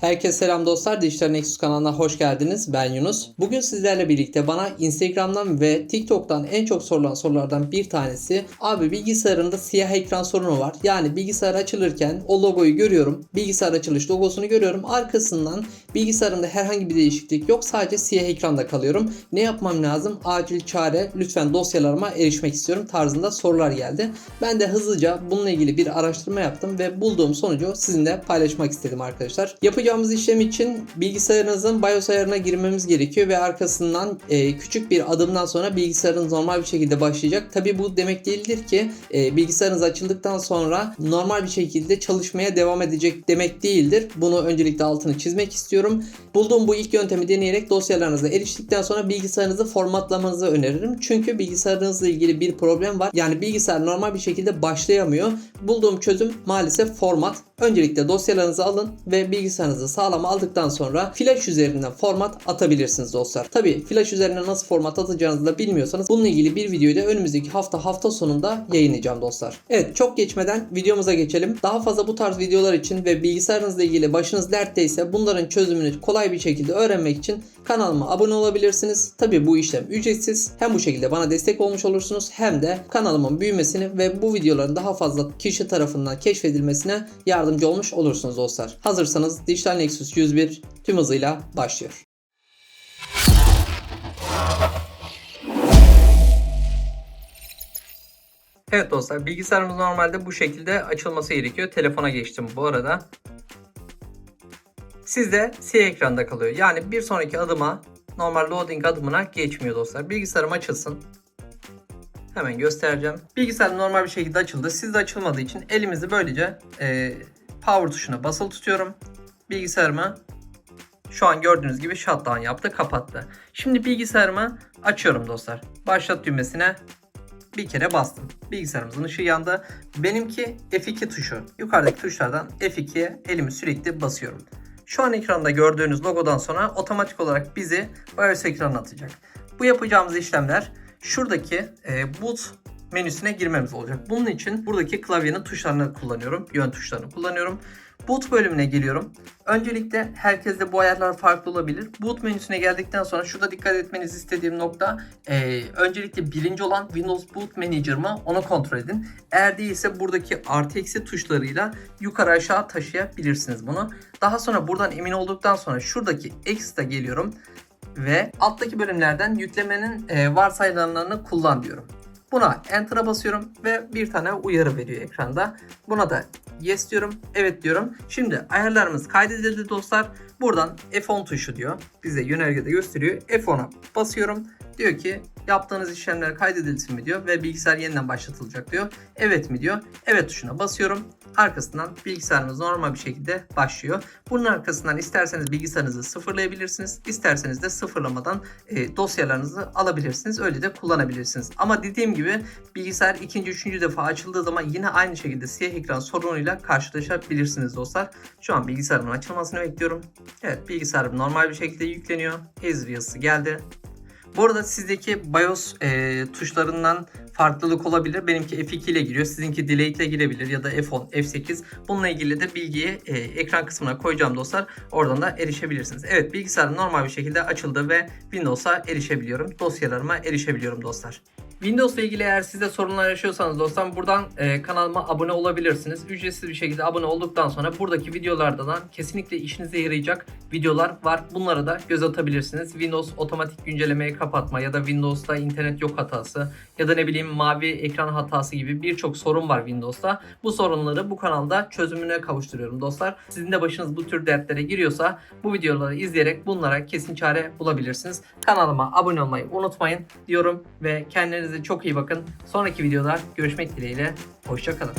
Herkese selam dostlar. Dijital Nexus kanalına hoş geldiniz. Ben Yunus. Bugün sizlerle birlikte bana Instagram'dan ve TikTok'tan en çok sorulan sorulardan bir tanesi abi bilgisayarında siyah ekran sorunu var. Yani bilgisayar açılırken o logoyu görüyorum. Bilgisayar açılış logosunu görüyorum. Arkasından bilgisayarımda herhangi bir değişiklik yok. Sadece siyah ekranda kalıyorum. Ne yapmam lazım? Acil çare. Lütfen dosyalarıma erişmek istiyorum tarzında sorular geldi. Ben de hızlıca bununla ilgili bir araştırma yaptım ve bulduğum sonucu sizinle paylaşmak istedim arkadaşlar. Yapacağımız işlem için bilgisayarınızın BIOS ayarına girmemiz gerekiyor ve arkasından e, küçük bir adımdan sonra bilgisayarınız normal bir şekilde başlayacak. Tabi bu demek değildir ki e, bilgisayarınız açıldıktan sonra normal bir şekilde çalışmaya devam edecek demek değildir. Bunu öncelikle altını çizmek istiyorum. Bulduğum bu ilk yöntemi deneyerek dosyalarınıza eriştikten sonra bilgisayarınızı formatlamanızı öneririm. Çünkü bilgisayarınızla ilgili bir problem var. Yani bilgisayar normal bir şekilde başlayamıyor. Bulduğum çözüm maalesef format. Öncelikle dosyalarınızı alın ve bilgisayarınızı sağlam aldıktan sonra flash üzerinden format atabilirsiniz dostlar. Tabi flash üzerinden nasıl format atacağınızı da bilmiyorsanız bununla ilgili bir videoyu da önümüzdeki hafta hafta sonunda yayınlayacağım dostlar. Evet çok geçmeden videomuza geçelim. Daha fazla bu tarz videolar için ve bilgisayarınızla ilgili başınız dertteyse bunların çözümünü kolay bir şekilde öğrenmek için kanalıma abone olabilirsiniz. Tabi bu işlem ücretsiz. Hem bu şekilde bana destek olmuş olursunuz hem de kanalımın büyümesini ve bu videoların daha fazla kişi tarafından keşfedilmesine yardımcı olmuş olursunuz dostlar. Hazırsanız Dijital Nexus 101 tüm hızıyla başlıyor. Evet dostlar bilgisayarımız normalde bu şekilde açılması gerekiyor. Telefona geçtim bu arada. Sizde siyah ekranda kalıyor. Yani bir sonraki adıma normal loading adımına geçmiyor dostlar. Bilgisayarım açılsın. Hemen göstereceğim. Bilgisayar normal bir şekilde açıldı. Sizde açılmadığı için elimizi böylece e, power tuşuna basılı tutuyorum. Bilgisayarımı şu an gördüğünüz gibi shutdown yaptı, kapattı. Şimdi bilgisayarımı açıyorum dostlar. Başlat düğmesine bir kere bastım. Bilgisayarımızın ışığı yandı. Benimki F2 tuşu. Yukarıdaki tuşlardan F2'ye elimi sürekli basıyorum. Şu an ekranda gördüğünüz logodan sonra otomatik olarak bizi BIOS ekranına atacak. Bu yapacağımız işlemler şuradaki e, boot menüsüne girmemiz olacak. Bunun için buradaki klavyenin tuşlarını kullanıyorum. Yön tuşlarını kullanıyorum. Boot bölümüne geliyorum. Öncelikle herkeste bu ayarlar farklı olabilir. Boot menüsüne geldikten sonra şurada dikkat etmenizi istediğim nokta e, öncelikle birinci olan Windows Boot Manager mı onu kontrol edin. Eğer değilse buradaki artı eksi tuşlarıyla yukarı aşağı taşıyabilirsiniz bunu. Daha sonra buradan emin olduktan sonra şuradaki X'te geliyorum ve alttaki bölümlerden yüklemenin varsayılanlarını kullan diyorum. Buna Enter'a basıyorum ve bir tane uyarı veriyor ekranda. Buna da Yes diyorum, evet diyorum. Şimdi ayarlarımız kaydedildi dostlar. Buradan F10 tuşu diyor. Bize yönergede gösteriyor. F10'a basıyorum. Diyor ki yaptığınız işlemler kaydedilsin mi diyor ve bilgisayar yeniden başlatılacak diyor. Evet mi diyor. Evet tuşuna basıyorum. Arkasından bilgisayarımız normal bir şekilde başlıyor. Bunun arkasından isterseniz bilgisayarınızı sıfırlayabilirsiniz. İsterseniz de sıfırlamadan e, dosyalarınızı alabilirsiniz. Öyle de kullanabilirsiniz. Ama dediğim gibi bilgisayar ikinci, üçüncü defa açıldığı zaman yine aynı şekilde siyah ekran sorunuyla karşılaşabilirsiniz dostlar. Şu an bilgisayarımın açılmasını bekliyorum. Evet bilgisayarım normal bir şekilde yükleniyor. Ezri yazısı geldi. Bu arada sizdeki BIOS e, tuşlarından farklılık olabilir. Benimki F2 ile giriyor. Sizinki Delete ile girebilir ya da F10, F8. Bununla ilgili de bilgiyi e, ekran kısmına koyacağım dostlar. Oradan da erişebilirsiniz. Evet bilgisayarım normal bir şekilde açıldı ve Windows'a erişebiliyorum. Dosyalarıma erişebiliyorum dostlar. Windows ile ilgili eğer siz de sorunlar yaşıyorsanız dostlar buradan e, kanalıma abone olabilirsiniz. Ücretsiz bir şekilde abone olduktan sonra buradaki videolardan kesinlikle işinize yarayacak videolar var. Bunlara da göz atabilirsiniz. Windows otomatik güncellemeyi kapatma ya da Windows'ta internet yok hatası ya da ne bileyim mavi ekran hatası gibi birçok sorun var Windows'ta. Bu sorunları bu kanalda çözümüne kavuşturuyorum dostlar. Sizin de başınız bu tür dertlere giriyorsa bu videoları izleyerek bunlara kesin çare bulabilirsiniz. Kanalıma abone olmayı unutmayın diyorum ve kendinize çok iyi bakın. Sonraki videoda görüşmek dileğiyle. Hoşçakalın.